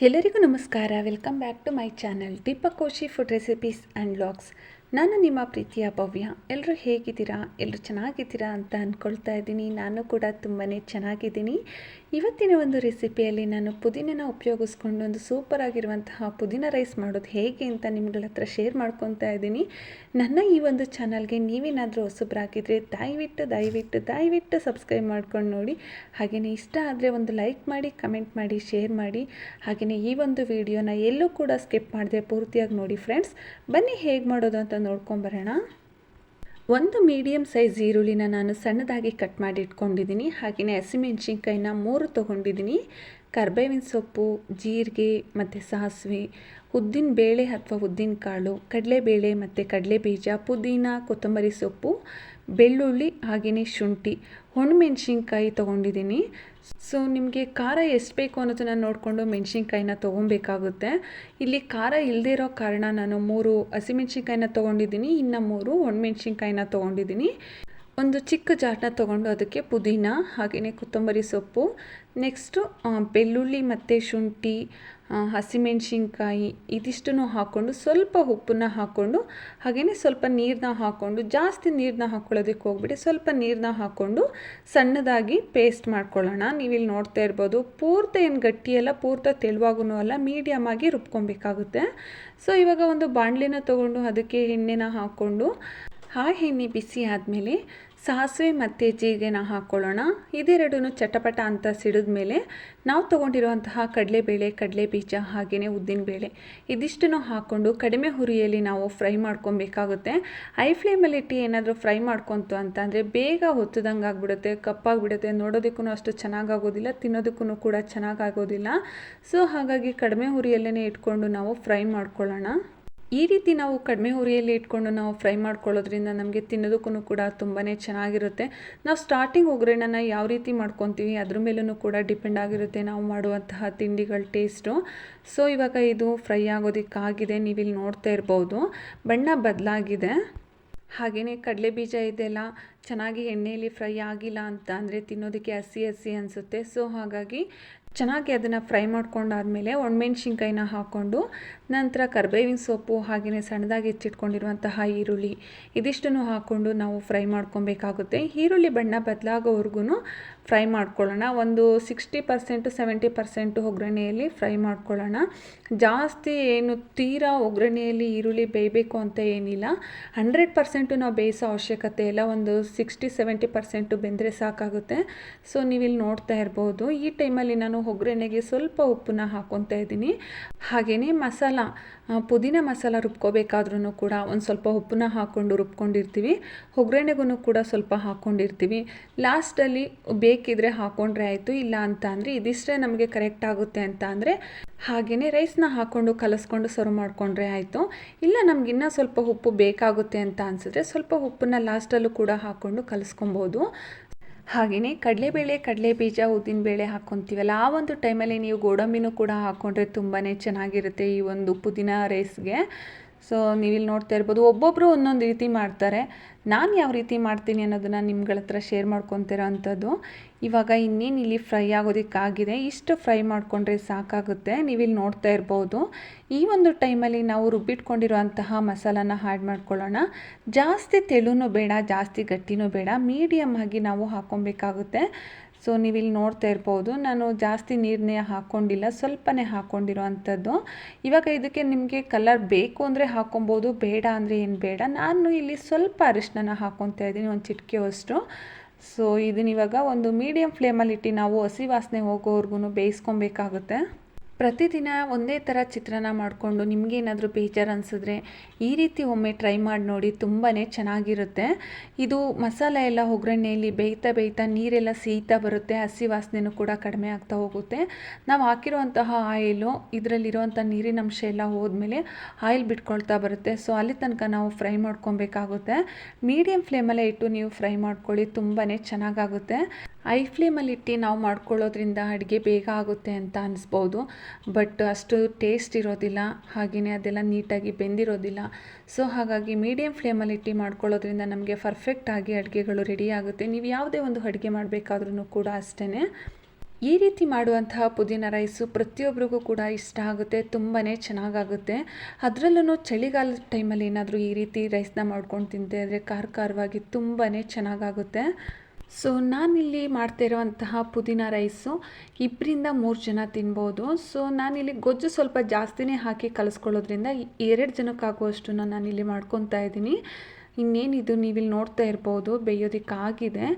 ಎಲ್ಲರಿಗೂ ನಮಸ್ಕಾರ. Welcome back to my channel Deepak Koshi food recipes and vlogs ನಾನು ನಿಮ್ಮ ಪ್ರೀತಿಯ ಭವ್ಯ. ಎಲ್ಲರೂ ಹೇಗಿದ್ದೀರಾ? ಎಲ್ಲರೂ ಚೆನ್ನಾಗಿದ್ದೀರಾ ಅಂತ ಅಂದ್ಕೊಳ್ತಾ ಇದ್ದೀನಿ. ನಾನು ಕೂಡ ತುಂಬಾ ಚೆನ್ನಾಗಿದ್ದೀನಿ. ಇವತ್ತಿನ ಒಂದು ರೆಸಿಪಿಯಲ್ಲಿ ನಾನು ಪುದೀನನ ಉಪಯೋಗಿಸ್ಕೊಂಡು ಒಂದು ಸೂಪರ್ ಆಗಿರುವಂತಹ ಪುದೀನ ರೈಸ್ ಮಾಡೋದು ಹೇಗೆ ಅಂತ ನಿಮ್ಗಳ ಹತ್ರ ಶೇರ್ ಮಾಡ್ಕೊತಾ ಇದ್ದೀನಿ. ನನ್ನ ಈ ಒಂದು ಚಾನಲ್ಗೆ ನೀವೇನಾದರೂ ಹೊಸಬ್ರಾಗಿದ್ದರೆ ದಯವಿಟ್ಟು ದಯವಿಟ್ಟು ದಯವಿಟ್ಟು ಸಬ್ಸ್ಕ್ರೈಬ್ ಮಾಡ್ಕೊಂಡು ನೋಡಿ. ಹಾಗೆಯೇ ಇಷ್ಟ ಆದರೆ ಒಂದು ಲೈಕ್ ಮಾಡಿ, ಕಮೆಂಟ್ ಮಾಡಿ, ಶೇರ್ ಮಾಡಿ. ಹಾಗೆಯೇ ಈ ಒಂದು ವಿಡಿಯೋನ ಎಲ್ಲೂ ಕೂಡ ಸ್ಕಿಪ್ ಮಾಡಿದೆ ಪೂರ್ತಿಯಾಗಿ ನೋಡಿ ಫ್ರೆಂಡ್ಸ್. ಬನ್ನಿ ಹೇಗೆ ಮಾಡೋದು ಅಂತ ನೋಡ್ಕೊಂಬರೋಣ ಒಂದು ಮೀಡಿಯಮ್ ಸೈಜ್ ಈರುಳ್ಳಿನ ನಾನು ಸಣ್ಣದಾಗಿ ಕಟ್ ಮಾಡಿ ಇಟ್ಕೊಂಡಿದ್ದೀನಿ. ಹಾಗೆಯೇ ಹಸಿಮೆಣ್ಸಿನ್ಕಾಯಿನ ಮೂರು ತೊಗೊಂಡಿದ್ದೀನಿ. ಕರ್ಬೇವಿನ ಸೊಪ್ಪು ಜೀರಿಗೆ ಮತ್ತು ಸಾಸಿವೆ, ಉದ್ದಿನ ಬೇಳೆ ಅಥವಾ ಉದ್ದಿನ ಕಾಳು, ಕಡಲೆಬೇಳೆ ಮತ್ತು ಕಡಲೆ ಬೀಜ ಪುದೀನ, ಕೊತ್ತಂಬರಿ ಸೊಪ್ಪು, ಬೆಳ್ಳುಳ್ಳಿ, ಹಾಗೆಯೇ ಶುಂಠಿ. ಒಣಮೆಣ್ಸಿನ್ಕಾಯಿ ತೊಗೊಂಡಿದ್ದೀನಿ. ಸೊ ನಿಮಗೆ ಖಾರ ಎಷ್ಟು ಬೇಕು ಅನ್ನೋದನ್ನು ನೋಡಿಕೊಂಡು ಮೆಣಸಿನ್ಕಾಯಿನ ತೊಗೊಬೇಕಾಗುತ್ತೆ. ಇಲ್ಲಿ ಖಾರ ಇಲ್ಲದೇ ಇರೋ ಕಾರಣ ನಾನು ಮೂರು ಹಸಿಮೆಣ್ಸಿನ್ಕಾಯಿನ ತೊಗೊಂಡಿದ್ದೀನಿ, ಇನ್ನು ಮೂರು ಒಣಮೆಣ್ಸಿನ್ಕಾಯಿನ ತೊಗೊಂಡಿದ್ದೀನಿ. ಒಂದು ಚಿಕ್ಕ ಜಾರನ್ನ ತೊಗೊಂಡು ಅದಕ್ಕೆ ಪುದೀನ, ಹಾಗೆಯೇ ಕೊತ್ತಂಬರಿ ಸೊಪ್ಪು. ನೆಕ್ಸ್ಟು ಬೆಳ್ಳುಳ್ಳಿ ಮತ್ತು ಶುಂಠಿ ಹಸಿಮೆಣ್ಸಿನ್ಕಾಯಿ ಇದಿಷ್ಟನ್ನು ಹಾಕ್ಕೊಂಡು ಸ್ವಲ್ಪ ಉಪ್ಪನ್ನ ಹಾಕ್ಕೊಂಡು, ಹಾಗೆಯೇ ಸ್ವಲ್ಪ ನೀರನ್ನ ಹಾಕ್ಕೊಂಡು, ಜಾಸ್ತಿ ನೀರನ್ನ ಹಾಕ್ಕೊಳ್ಳೋದಕ್ಕೆ ಹೋಗ್ಬಿಟ್ಟು ಸ್ವಲ್ಪ ನೀರನ್ನ ಹಾಕ್ಕೊಂಡು ಸಣ್ಣದಾಗಿ ಪೇಸ್ಟ್ ಮಾಡ್ಕೊಳ್ಳೋಣ. ನೀವಿಲ್ಲಿ ನೋಡ್ತಾ ಇರ್ಬೋದು ಪೂರ್ತಿ ಏನು ಗಟ್ಟಿಯಲ್ಲ, ಪೂರ್ತಿ ತೆಳುವಾಗೂ ಅಲ್ಲ ಮೀಡಿಯಮ್ ಆಗಿ ರುಬ್ಕೊಬೇಕಾಗುತ್ತೆ. ಸೊ ಇವಾಗ ಒಂದು ಬಾಣಲಿನ ತೊಗೊಂಡು ಅದಕ್ಕೆ ಎಣ್ಣೆನ ಹಾಕ್ಕೊಂಡು ಆ ಎಣ್ಣೆ ಬಿಸಿ ಆದಮೇಲೆ ಸಾಸಿವೆ ಮತ್ತು ಜೀರಿಗೆನ ಹಾಕ್ಕೊಳ್ಳೋಣ ಇದೆರಡೂ ಚಟಪಟ ಅಂತ ಸಿಡಿದ ಮೇಲೆ ನಾವು ತೊಗೊಂಡಿರುವಂತಹ ಕಡಲೆಬೇಳೆ ಕಡಲೆ ಬೀಜ ಹಾಗೆಯೇ ಉದ್ದಿನಬೇಳೆ ಇದಿಷ್ಟನ್ನು ಹಾಕ್ಕೊಂಡು ಕಡಿಮೆ ಹುರಿಯಲ್ಲಿ ನಾವು ಫ್ರೈ ಮಾಡ್ಕೊಬೇಕಾಗುತ್ತೆ. ಐ ಫ್ಲೇಮಲ್ಲಿ ಇಟ್ಟು ಏನಾದರೂ ಫ್ರೈ ಮಾಡ್ಕೊತು ಅಂತಂದರೆ ಬೇಗ ಹೊತ್ತದಂಗೆ ಆಗಿಬಿಡುತ್ತೆ, ಕಪ್ಪಾಗಿಬಿಡುತ್ತೆ. ನೋಡೋದಕ್ಕೂ ಅಷ್ಟು ಚೆನ್ನಾಗಾಗೋದಿಲ್ಲ ತಿನ್ನೋದಕ್ಕೂ ಕೂಡ ಚೆನ್ನಾಗಾಗೋದಿಲ್ಲ. ಸೊ ಹಾಗಾಗಿ ಕಡಿಮೆ ಹುರಿಯಲ್ಲೇ ಇಟ್ಕೊಂಡು ನಾವು ಫ್ರೈ ಮಾಡ್ಕೊಳ್ಳೋಣ. ಈ ರೀತಿ ನಾವು ಕಡಿಮೆ ಉರಿಯಲ್ಲಿ ಇಟ್ಕೊಂಡು ನಾವು ಫ್ರೈ ಮಾಡ್ಕೊಳ್ಳೋದ್ರಿಂದ ನಮಗೆ ತಿನ್ನೋದಕ್ಕೂ ಕೂಡ ತುಂಬಾ ಚೆನ್ನಾಗಿರುತ್ತೆ. ನಾವು ಸ್ಟಾರ್ಟಿಂಗ್ ಒಗ್ಗರಣೆನ ಯಾವ ರೀತಿ ಮಾಡ್ಕೊತೀವಿ ಅದ್ರ ಮೇಲೂ ಕೂಡ ಡಿಪೆಂಡ್ ಆಗಿರುತ್ತೆ ನಾವು ಮಾಡುವಂತಹ ತಿಂಡಿಗಳ ಟೇಸ್ಟು ಸೊ ಇವಾಗ ಇದು ಫ್ರೈ ಆಗೋದಕ್ಕಾಗಿದೆ, ನೀವಿಲ್ಲಿ ನೋಡ್ತಾ ಇರ್ಬೋದು. ಬಣ್ಣ ಬದಲಾಗಿದೆ. ಹಾಗೆಯೇ ಕಡಲೆ ಬೀಜ ಇದೆಲ್ಲ ಚೆನ್ನಾಗಿ ಎಣ್ಣೆಯಲ್ಲಿ ಫ್ರೈ ಆಗಿಲ್ಲ ಅಂತ ಅಂದರೆ ತಿನ್ನೋದಕ್ಕೆ ಹಸಿ ಹಸಿ ಅನಿಸುತ್ತೆ. ಸೊ ಹಾಗಾಗಿ ಚೆನ್ನಾಗಿ ಅದನ್ನು ಫ್ರೈ ಮಾಡ್ಕೊಂಡಾದಮೇಲೆ ಒಣಮೆಣ್ಸಿನ್ಕಾಯಿನ ಹಾಕ್ಕೊಂಡು ನಂತರ ಕರ್ಬೇವಿನ ಸೊಪ್ಪು ಹಾಗೆಯೇ ಸಣ್ಣದಾಗಿ ಹೆಚ್ಚಿಟ್ಕೊಂಡಿರುವಂತಹ ಈರುಳ್ಳಿ ಇದಿಷ್ಟನ್ನು ಹಾಕ್ಕೊಂಡು ನಾವು ಫ್ರೈ ಮಾಡ್ಕೊಬೇಕಾಗುತ್ತೆ. ಈರುಳ್ಳಿ ಬಣ್ಣ ಬದಲಾಗೋವರೆಗೂ ಫ್ರೈ ಮಾಡ್ಕೊಳ್ಳೋಣ. ಒಂದು ಸಿಕ್ಸ್ಟಿ ಪರ್ಸೆಂಟು ಸೆವೆಂಟಿ ಪರ್ಸೆಂಟು ಒಗ್ಗರಣೆಯಲ್ಲಿ ಫ್ರೈ ಮಾಡ್ಕೊಳ್ಳೋಣ. ಜಾಸ್ತಿ ಏನು ತೀರಾ ಒಗ್ಗರಣೆಯಲ್ಲಿ ಈರುಳ್ಳಿ ಬೇಯಬೇಕು ಅಂತ ಏನಿಲ್ಲ. ಹಂಡ್ರೆಡ್ ಪರ್ಸೆಂಟು ನಾವು ಬೇಯಿಸೋ ಅವಶ್ಯಕತೆ ಇಲ್ಲ. ಒಂದು ಸಿಕ್ಸ್ಟಿ ಸೆವೆಂಟಿ ಪರ್ಸೆಂಟು ಬೆಂದರೆ ಸಾಕಾಗುತ್ತೆ. ಸೊ, ನೀವಿಲ್ಲಿ ನೋಡ್ತಾ ಇರ್ಬೋದು. ಈ ಟೈಮಲ್ಲಿ ನಾನು ಒಗ್ಗರಣೆಗೆ ಸ್ವಲ್ಪ ಉಪ್ಪನ್ನ ಹಾಕ್ಕೊತಾ ಇದ್ದೀನಿ. ಹಾಗೆಯೇ ಮಸಾಲ ಪುದೀನ ಮಸಾಲ ರುಬ್ಕೋಬೇಕಾದ್ರೂ ಕೂಡ ಒಂದು ಸ್ವಲ್ಪ ಉಪ್ಪನ್ನ ಹಾಕ್ಕೊಂಡು ರುಬ್ಕೊಂಡಿರ್ತೀವಿ. ಒಗ್ಗರಣೆಗೂ ಕೂಡ ಸ್ವಲ್ಪ ಹಾಕ್ಕೊಂಡಿರ್ತೀವಿ ಲಾಸ್ಟಲ್ಲಿ ಬೇಕಿದ್ರೆ ಹಾಕ್ಕೊಂಡ್ರೆ ಆಯಿತು, ಇಲ್ಲ ಅಂತ ಅಂದರೆ ಇದಿಷ್ಟೇ ನಮಗೆ ಕರೆಕ್ಟ್ ಆಗುತ್ತೆ ಅಂತ ಅಂದರೆ ಹಾಗೆಯೇ ರೈಸ್ನ ಹಾಕ್ಕೊಂಡು ಕಲಸ್ಕೊಂಡು ಸರ್ವ್ ಮಾಡಿಕೊಂಡ್ರೆ ಆಯಿತು. ಇಲ್ಲ ನಮ್ಗೆ ಇನ್ನೂ ಸ್ವಲ್ಪ ಉಪ್ಪು ಬೇಕಾಗುತ್ತೆ ಅಂತ ಅನಿಸಿದ್ರೆ ಸ್ವಲ್ಪ ಉಪ್ಪನ್ನ ಲಾಸ್ಟಲ್ಲೂ ಕೂಡ ಹಾಕ್ಕೊಂಡು ಕಲಿಸ್ಕೊಬೋದು. ಹಾಗೆಯೇ ಕಡಲೆಬೇಳೆ ಕಡಲೆ ಬೀಜ ಉದ್ದಿನಬೇಳೆ ಹಾಕ್ಕೊತೀವಲ್ಲ, ಆ ಒಂದು ಟೈಮಲ್ಲಿ ನೀವು ಗೋಡಂಬಿನೂ ಕೂಡ ಹಾಕ್ಕೊಂಡ್ರೆ ತುಂಬಾ ಚೆನ್ನಾಗಿರುತ್ತೆ ಈ ಒಂದು ಪುದೀನ ರೈಸ್ಗೆ ಸೊ ನೀವಿಲ್ಲಿ ನೋಡ್ತಾ ಇರ್ಬೋದು ಒಬ್ಬೊಬ್ಬರು ಒಂದೊಂದು ರೀತಿ ಮಾಡ್ತಾರೆ. ನಾನು ಯಾವ ರೀತಿ ಮಾಡ್ತೀನಿ ಅನ್ನೋದನ್ನು ನಿಮ್ಗಳ ಹತ್ರ ಶೇರ್ ಮಾಡ್ಕೊತಿರೋ ಅಂಥದ್ದು ಇವಾಗ ಇನ್ನೇನು ಇಲ್ಲಿ ಫ್ರೈ ಆಗೋದಕ್ಕಾಗಿದೆ. ಇಷ್ಟು ಫ್ರೈ ಮಾಡಿಕೊಂಡ್ರೆ ಸಾಕಾಗುತ್ತೆ. ನೀವಿಲ್ಲಿ ನೋಡ್ತಾ ಇರ್ಬೋದು. ಈ ಒಂದು ಟೈಮಲ್ಲಿ ನಾವು ರುಬ್ಬಿಟ್ಕೊಂಡಿರುವಂತಹ ಮಸಾಲಾನ ಆ್ಯಡ್ ಮಾಡ್ಕೊಳ್ಳೋಣ. ಜಾಸ್ತಿ ತೆಳುನೂ ಬೇಡ, ಜಾಸ್ತಿ ಗಟ್ಟಿನೂ ಬೇಡ. ಮೀಡಿಯಮ್ ಆಗಿ ನಾವು ಹಾಕ್ಕೊಬೇಕಾಗುತ್ತೆ. ಸೊ ನೀವಿಲ್ಲಿ ನೋಡ್ತಾ ಇರ್ಬೋದು, ನಾನು ಜಾಸ್ತಿ ನೀರನ್ನೇ ಹಾಕ್ಕೊಂಡಿಲ್ಲ ಸ್ವಲ್ಪನೇ ಹಾಕ್ಕೊಂಡಿರೋ ಅಂಥದ್ದು. ಇವಾಗ ಇದಕ್ಕೆ ನಿಮಗೆ ಕಲರ್ ಬೇಕು ಅಂದರೆ ಹಾಕ್ಕೊಬೋದು ಬೇಡ ಅಂದರೆ ಏನು ಬೇಡ. ನಾನು ಇಲ್ಲಿ ಸ್ವಲ್ಪ ಅರಿಶಿನ ಹಾಕ್ಕೊತಾ ಇದ್ದೀನಿ, ಒಂದು ಚಿಟಿಕೆ ಅಷ್ಟು. ಸೊ ಇದನ್ನ ಇವಾಗ ಒಂದು ಮೀಡಿಯಮ್ ಫ್ಲೇಮಲ್ಲಿಟ್ಟು ನಾವು ಹಸಿ ವಾಸನೆ ಹೋಗೋವರೆಗೂ ಬೇಯಿಸ್ಕೊಬೇಕಾಗುತ್ತೆ. ಪ್ರತಿದಿನ ಒಂದೇ ಥರ ಚಿತ್ರಾನ್ನ ಮಾಡಿಕೊಂಡು ನಿಮಗೇನಾದರೂ ಬೇಜಾರು ಅನಿಸಿದ್ರೆ ಈ ರೀತಿ ಒಮ್ಮೆ ಟ್ರೈ ಮಾಡಿ ನೋಡಿ ತುಂಬಾ ಚೆನ್ನಾಗಿರುತ್ತೆ. ಇದು ಮಸಾಲೆ ಎಲ್ಲ ಒಗ್ಗರಣೆಯಲ್ಲಿ ಬೇಯ್ತಾ ಬೇಯ್ತಾ ನೀರೆಲ್ಲ ಸೀತಾ ಬರುತ್ತೆ, ಹಸಿ ವಾಸನೆಯೂ ಕೂಡ ಕಡಿಮೆ ಆಗ್ತಾ ಹೋಗುತ್ತೆ. ನಾವು ಹಾಕಿರುವಂತಹ ಆಯಿಲು ಇದರಲ್ಲಿರುವಂಥ ನೀರಿನ ಅಂಶ ಎಲ್ಲ ಹೋದ್ಮೇಲೆ ಆಯಿಲ್ ಬಿಟ್ಕೊಳ್ತಾ ಬರುತ್ತೆ. ಸೊ ಅಲ್ಲಿ ತನಕ ನಾವು ಫ್ರೈ ಮಾಡ್ಕೊಬೇಕಾಗುತ್ತೆ ಮೀಡಿಯಮ್ ಫ್ಲೇಮಲ್ಲೇ ಇಟ್ಟು ನೀವು ಫ್ರೈ ಮಾಡ್ಕೊಳ್ಳಿ ತುಂಬಾ ಚೆನ್ನಾಗಾಗುತ್ತೆ. ಐ ಫ್ಲೇಮಲ್ಲಿಟ್ಟು ನಾವು ಮಾಡ್ಕೊಳ್ಳೋದ್ರಿಂದ ಅಡುಗೆ ಬೇಗ ಆಗುತ್ತೆ ಅಂತ ಅನಿಸ್ಬೋದು. ಬಟ್ ಅಷ್ಟು ಟೇಸ್ಟ್ ಇರೋದಿಲ್ಲ ಹಾಗೆಯೇ ಅದೆಲ್ಲ ನೀಟಾಗಿ ಬೆಂದಿರೋದಿಲ್ಲ. ಸೊ ಹಾಗಾಗಿ ಮೀಡಿಯಮ್ ಫ್ಲೇಮಲ್ಲಿ ಇಟ್ಟು ಮಾಡ್ಕೊಳ್ಳೋದ್ರಿಂದ ನಮಗೆ ಪರ್ಫೆಕ್ಟಾಗಿ ಅಡುಗೆಗಳು ರೆಡಿ ಆಗುತ್ತೆ. ನೀವು ಯಾವುದೇ ಒಂದು ಅಡುಗೆ ಮಾಡಬೇಕಾದ್ರೂ ಕೂಡ ಅಷ್ಟೇ ಈ ರೀತಿ ಮಾಡುವಂತಹ ಪುದೀನ ರೈಸು ಪ್ರತಿಯೊಬ್ಬರಿಗೂ ಕೂಡ ಇಷ್ಟ ಆಗುತ್ತೆ ತುಂಬಾ ಚೆನ್ನಾಗಾಗುತ್ತೆ. ಅದರಲ್ಲೂ ಚಳಿಗಾಲದ ಟೈಮಲ್ಲಿ ಏನಾದರೂ ಈ ರೀತಿ ರೈಸ್ನ ಮಾಡ್ಕೊಂಡು ತಿಂತೆ ಅಂದರೆ ಖಾರ ಖಾರವಾಗಿ ತುಂಬಾ ಚೆನ್ನಾಗಾಗುತ್ತೆ. ಸೊ ನಾನಿಲ್ಲಿ ಮಾಡ್ತಾ ಇರುವಂತಹ ಪುದೀನ ರೈಸು ಇಬ್ಬರಿಂದ ಮೂರು ಜನ ತಿನ್ಬೋದು. ಸೊ ನಾನಿಲ್ಲಿ ಗೊಜ್ಜು ಸ್ವಲ್ಪ ಜಾಸ್ತಿನೇ ಹಾಕಿ ಕಲಿಸ್ಕೊಳ್ಳೋದ್ರಿಂದ ಎರಡು ಜನಕ್ಕಾಗುವಷ್ಟನ್ನು ನಾನಿಲ್ಲಿ ಮಾಡ್ಕೊತಾ ಇದ್ದೀನಿ. ಇನ್ನೇನಿದು ನೀವಿಲ್ಲಿ ನೋಡ್ತಾ ಇರ್ಬೋದು, ಬೇಯೋದಕ್ಕಾಗಿದೆ.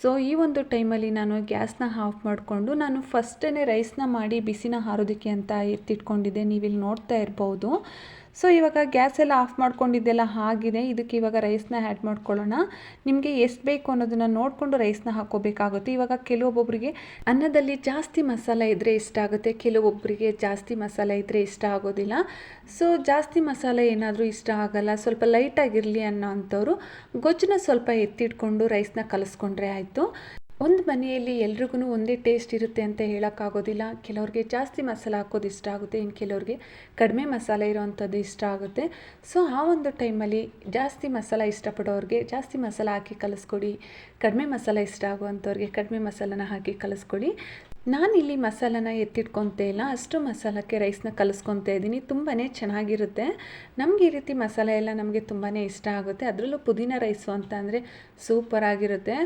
ಸೊ ಈ ಒಂದು ಟೈಮಲ್ಲಿ ನಾನು ಗ್ಯಾಸ್ನ ಆಫ್ ಮಾಡಿಕೊಂಡು ನಾನು ಫಸ್ಟೇ ರೈಸ್ನ ಮಾಡಿ ಬಿಸಿನ ಹಾರೋದಕ್ಕೆ ಅಂತ ಎತ್ತಿಟ್ಕೊಂಡಿದ್ದೆ. ನೀವಿಲ್ಲಿ ನೋಡ್ತಾ ಇರ್ಬೋದು. ಸೊ ಇವಾಗ ಗ್ಯಾಸ್ ಎಲ್ಲ ಆಫ್ ಮಾಡ್ಕೊಂಡಿದ್ದೆಲ್ಲ ಆಗಿದೆ. ಇದಕ್ಕೆ ಇವಾಗ ರೈಸ್ನ ಆ್ಯಡ್ ಮಾಡ್ಕೊಳ್ಳೋಣ. ನಿಮಗೆ ಎಷ್ಟು ಬೇಕು ಅನ್ನೋದನ್ನು ನೋಡಿಕೊಂಡು ರೈಸ್ನ ಹಾಕೋಬೇಕಾಗುತ್ತೆ ಇವಾಗ ಕೆಲವೊಬ್ಬೊಬ್ಬರಿಗೆ ಅನ್ನದಲ್ಲಿ ಜಾಸ್ತಿ ಮಸಾಲ ಇದ್ದರೆ ಇಷ್ಟ ಆಗುತ್ತೆ. ಕೆಲವೊಬ್ಬರಿಗೆ ಜಾಸ್ತಿ ಮಸಾಲೆ ಇದ್ದರೆ ಇಷ್ಟ ಆಗೋದಿಲ್ಲ. ಸೊ ಜಾಸ್ತಿ ಮಸಾಲೆ ಏನಾದರೂ ಇಷ್ಟ ಆಗಲ್ಲ. ಸ್ವಲ್ಪ ಲೈಟಾಗಿರಲಿ ಅನ್ನೋ ಅಂಥವ್ರು ಗೊಜ್ಜನ್ನ ಸ್ವಲ್ಪ ಎತ್ತಿಟ್ಕೊಂಡು ರೈಸ್ನ ಕಲಿಸ್ಕೊಂಡ್ರೆ ಆಯಿತು. ಒಂದು ಮನೆಯಲ್ಲಿ ಎಲ್ರಿಗೂ ಒಂದೇ ಟೇಸ್ಟ್ ಇರುತ್ತೆ ಅಂತ ಹೇಳೋಕ್ಕಾಗೋದಿಲ್ಲ. ಕೆಲವ್ರಿಗೆ ಜಾಸ್ತಿ ಮಸಾಲೆ ಹಾಕೋದು ಇಷ್ಟ ಆಗುತ್ತೆ ಇನ್ನು ಕೆಲವ್ರಿಗೆ ಕಡಿಮೆ ಮಸಾಲೆ ಇರೋವಂಥದ್ದು ಇಷ್ಟ ಆಗುತ್ತೆ. ಸೊ ಆ ಒಂದು ಟೈಮಲ್ಲಿ ಜಾಸ್ತಿ ಮಸಾಲೆ ಇಷ್ಟಪಡೋರಿಗೆ ಜಾಸ್ತಿ ಮಸಾಲೆ ಹಾಕಿ ಕಲಿಸ್ಕೊಡಿ. ಕಡಿಮೆ ಮಸಾಲೆ ಇಷ್ಟ ಆಗುವಂಥವ್ರಿಗೆ ಕಡಿಮೆ ಮಸಾಲನ ಹಾಕಿ ಕಲಿಸ್ಕೊಡಿ. ನಾನಿಲ್ಲಿ ಮಸಾಲನ ಎತ್ತಿಟ್ಕೊತ ಇಲ್ಲ, ಅಷ್ಟು ಮಸಾಲಕ್ಕೆ ರೈಸ್ನ ಕಲಿಸ್ಕೊತಾ ಇದ್ದೀನಿ. ತುಂಬಾ ಚೆನ್ನಾಗಿರುತ್ತೆ. ನಮಗೆ ಈ ರೀತಿ ಮಸಾಲೆ ಎಲ್ಲ ನಮಗೆ ತುಂಬಾ ಇಷ್ಟ ಆಗುತ್ತೆ. ಅದರಲ್ಲೂ ಪುದೀನ ರೈಸು ಅಂತ ಅಂದರೆ ಸೂಪರಾಗಿರುತ್ತೆ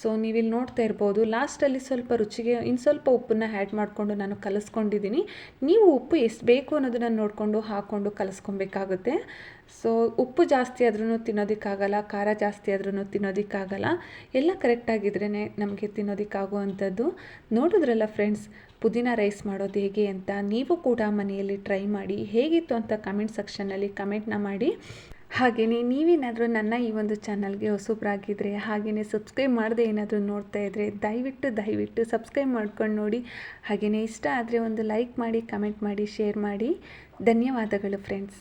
ಸೊ ನೀವಿಲ್ಲಿ ನೋಡ್ತಾ ಇರ್ಬೋದು ಲಾಸ್ಟಲ್ಲಿ ಸ್ವಲ್ಪ ರುಚಿಗೆ ಇನ್ನು ಸ್ವಲ್ಪ ಉಪ್ಪನ್ನ ಆ್ಯಡ್ ಮಾಡಿಕೊಂಡು ನಾನು ಕಲಿಸ್ಕೊಂಡಿದ್ದೀನಿ. ನೀವು ಉಪ್ಪು ಎಷ್ಟು ಬೇಕು ಅನ್ನೋದನ್ನು ನೋಡಿಕೊಂಡು ಹಾಕ್ಕೊಂಡು ಕಲಿಸ್ಕೊಬೇಕಾಗುತ್ತೆ. ಸೊ ಉಪ್ಪು ಜಾಸ್ತಿ ಆದ್ರೂ ತಿನ್ನೋದಕ್ಕಾಗಲ್ಲ, ಖಾರ ಜಾಸ್ತಿ ಆದ್ರೂ ತಿನ್ನೋದಕ್ಕಾಗಲ್ಲ. ಎಲ್ಲ ಕರೆಕ್ಟಾಗಿದ್ರೇ ನಮಗೆ ತಿನ್ನೋದಕ್ಕಾಗುವಂಥದ್ದು. ನೋಡಿದ್ರಲ್ಲ ಫ್ರೆಂಡ್ಸ್ ಪುದೀನ ರೈಸ್ ಮಾಡೋದು ಹೇಗೆ ಅಂತ ನೀವು ಕೂಡ ಮನೆಯಲ್ಲಿ ಟ್ರೈ ಮಾಡಿ, ಹೇಗಿತ್ತು ಅಂತ ಕಮೆಂಟ್ ಸೆಕ್ಷನ್ನಲ್ಲಿ ಕಮೆಂಟ್ನ ಮಾಡಿ. ಹಾಗೆಯೇ ನೀವೇನಾದರೂ ನನ್ನ ಈ ಒಂದು ಚಾನಲ್ಗೆ ಹೊಸಬ್ರಾಗಿದ್ದರೆ ಹಾಗೆಯೇ ಸಬ್ಸ್ಕ್ರೈಬ್ ಮಾಡದೆ ಏನಾದರೂ ನೋಡ್ತಾ ಇದ್ದರೆ ದಯವಿಟ್ಟು ದಯವಿಟ್ಟು ಸಬ್ಸ್ಕ್ರೈಬ್ ಮಾಡ್ಕೊಂಡು ನೋಡಿ. ಹಾಗೆಯೇ ಇಷ್ಟ ಆದರೆ ಒಂದು ಲೈಕ್ ಮಾಡಿ ಕಮೆಂಟ್ ಮಾಡಿ ಶೇರ್ ಮಾಡಿ. ಧನ್ಯವಾದಗಳು ಫ್ರೆಂಡ್ಸ್